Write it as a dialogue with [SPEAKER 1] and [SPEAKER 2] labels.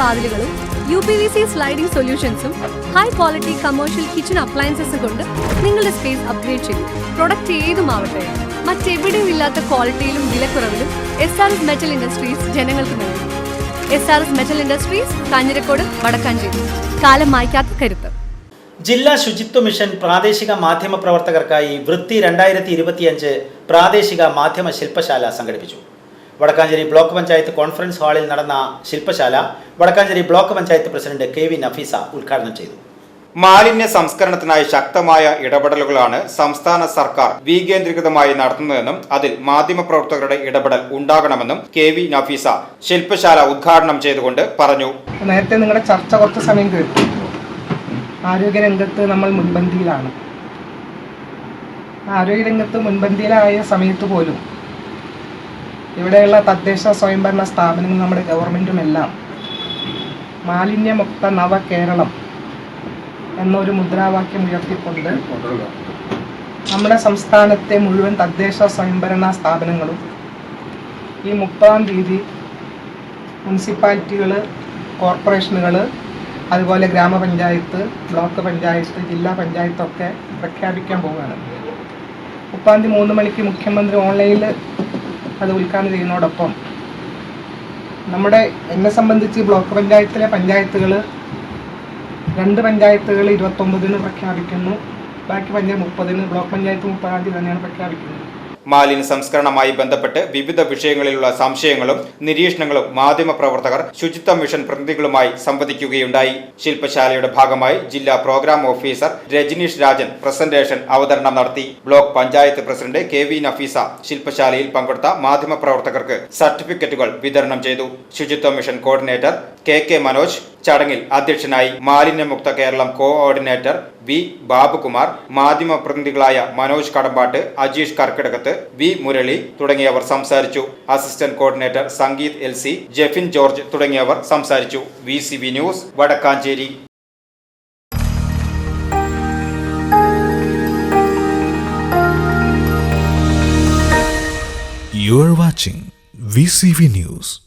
[SPEAKER 1] വാതിലുകളും U P V C sliding സൊല്യൂഷൻസും high quality commercial kitchen അപ്ലയൻസസും കൊണ്ട് നിങ്ങളുടെ സ്പേസ് അപ്ഗ്രേഡ് ചെയ്യും പ്രൊഡക്റ്റ് ഏതുമാവട്ടെ മറ്റെവിടെയും ഇല്ലാത്ത ക്വാളിറ്റിയിലും വിലക്കുറവിലും S R S metal industries ജനങ്ങൾക്ക് നൽകും. S R S metal industries Kanjirakode Vadakkanchery. കാലം മായ്ക്കാത്ത കരുത്ത്.
[SPEAKER 2] ജില്ലാ ശുചിത്വ മിഷൻ പ്രാദേശിക മാധ്യമ പ്രവർത്തകർക്കായി വൃത്തി രണ്ടായിരത്തി പ്രാദേശിക മാധ്യമ ശില്പശാല സംഘടിപ്പിച്ചു. വടക്കാഞ്ചേരി ബ്ലോക്ക് പഞ്ചായത്ത് കോൺഫറൻസ് ഹാളിൽ നടന്ന ശില്പശാല Vadakkanchery block panchayat president K V Nafeesa ഉദ്ഘാടനം ചെയ്തു.
[SPEAKER 3] മാലിന്യ സംസ്കരണത്തിനായി ശക്തമായ ഇടപെടലുകളാണ് സംസ്ഥാന സർക്കാർ വികേന്ദ്രീകൃതമായി നടത്തുന്നതെന്നും അതിൽ മാധ്യമപ്രവർത്തകരുടെ ഇടപെടൽ ഉണ്ടാകണമെന്നും കെ വി നഫീസ ശില്പശാല ഉദ്ഘാടനം ചെയ്തുകൊണ്ട് പറഞ്ഞു.
[SPEAKER 4] നേരത്തെ നിങ്ങളുടെ ചർച്ച കുറച്ച് സമയം കേട്ടു. ആരോഗ്യരംഗത്ത് നമ്മൾ മുൻപന്തിയിലാണ്. ആരോഗ്യരംഗത്ത് മുൻപന്തിയിലായ സമയത്ത് പോലും ഇവിടെയുള്ള തദ്ദേശ സ്വയംഭരണ സ്ഥാപനങ്ങൾ നമ്മുടെ ഗവൺമെന്റുമെല്ലാം മാലിന്യമുക്ത നവ കേരളം എന്നൊരു മുദ്രാവാക്യം ഉയർത്തിക്കൊണ്ട് നമ്മുടെ സംസ്ഥാനത്തെ മുഴുവൻ തദ്ദേശ സ്വയംഭരണ സ്ഥാപനങ്ങളും ഈ മുപ്പതാം തീയതി മുനിസിപ്പാലിറ്റികൾ കോർപ്പറേഷനുകൾ അതുപോലെ ഗ്രാമപഞ്ചായത്ത് ബ്ലോക്ക് പഞ്ചായത്ത് ജില്ലാ പഞ്ചായത്തൊക്കെ പ്രഖ്യാപിക്കാൻ പോവുകയാണ്. മുപ്പാം തീയതി മൂന്ന് മണിക്ക് മുഖ്യമന്ത്രി ഓൺലൈനിൽ അത് ഉദ്ഘാടനം ചെയ്യുന്നതോടൊപ്പം നമ്മുടെ എന്നെ സംബന്ധിച്ച് ബ്ലോക്ക് പഞ്ചായത്തിലെ പഞ്ചായത്തുകൾ രണ്ട് പഞ്ചായത്തുകൾ ഇരുപത്തൊമ്പതിന് പ്രഖ്യാപിക്കുന്നു. ബാക്കി പഞ്ചായത്ത് മുപ്പതിന് ബ്ലോക്ക് പഞ്ചായത്ത് മുപ്പതാം തീയതി തന്നെയാണ് പ്രഖ്യാപിക്കുന്നത്.
[SPEAKER 3] മാലിന്യ സംസ്കരണമായി ബന്ധപ്പെട്ട് വിവിധ വിഷയങ്ങളിലുള്ള സംശയങ്ങളും നിരീക്ഷണങ്ങളും മാധ്യമപ്രവർത്തകർ ശുചിത്വ മിഷൻ പ്രതിനിധികളുമായി സംവദിക്കുകയുണ്ടായി. ശില്പശാലയുടെ ഭാഗമായി ജില്ലാ programme officer Rajaneesh Rajan presentation അവതരണം നടത്തി. Block panchayat president K V Nafeesa ശില്പശാലയിൽ പങ്കെടുത്ത മാധ്യമപ്രവർത്തകർക്ക് സർട്ടിഫിക്കറ്റുകൾ വിതരണം ചെയ്തു. ശുചിത്വ mission coordinator K K Manoj ചടങ്ങിൽ അധ്യക്ഷനായി മാലിന്യമുക്ത കേരളം കോഓർഡിനേറ്റർ വി ബാബുകുമാർ മാധ്യമ പ്രതിനിധികളായ മനോജ് കടമ്പാട്ട് അജീഷ് കർക്കിടകത്ത് വി മുരളി തുടങ്ങിയവർ സംസാരിച്ചു. Assistant coordinator Sangeeth L C Jeffin George തുടങ്ങിയവർ സംസാരിച്ചു. V C B news Vadakkanchery.
[SPEAKER 5] You are watching VCV News.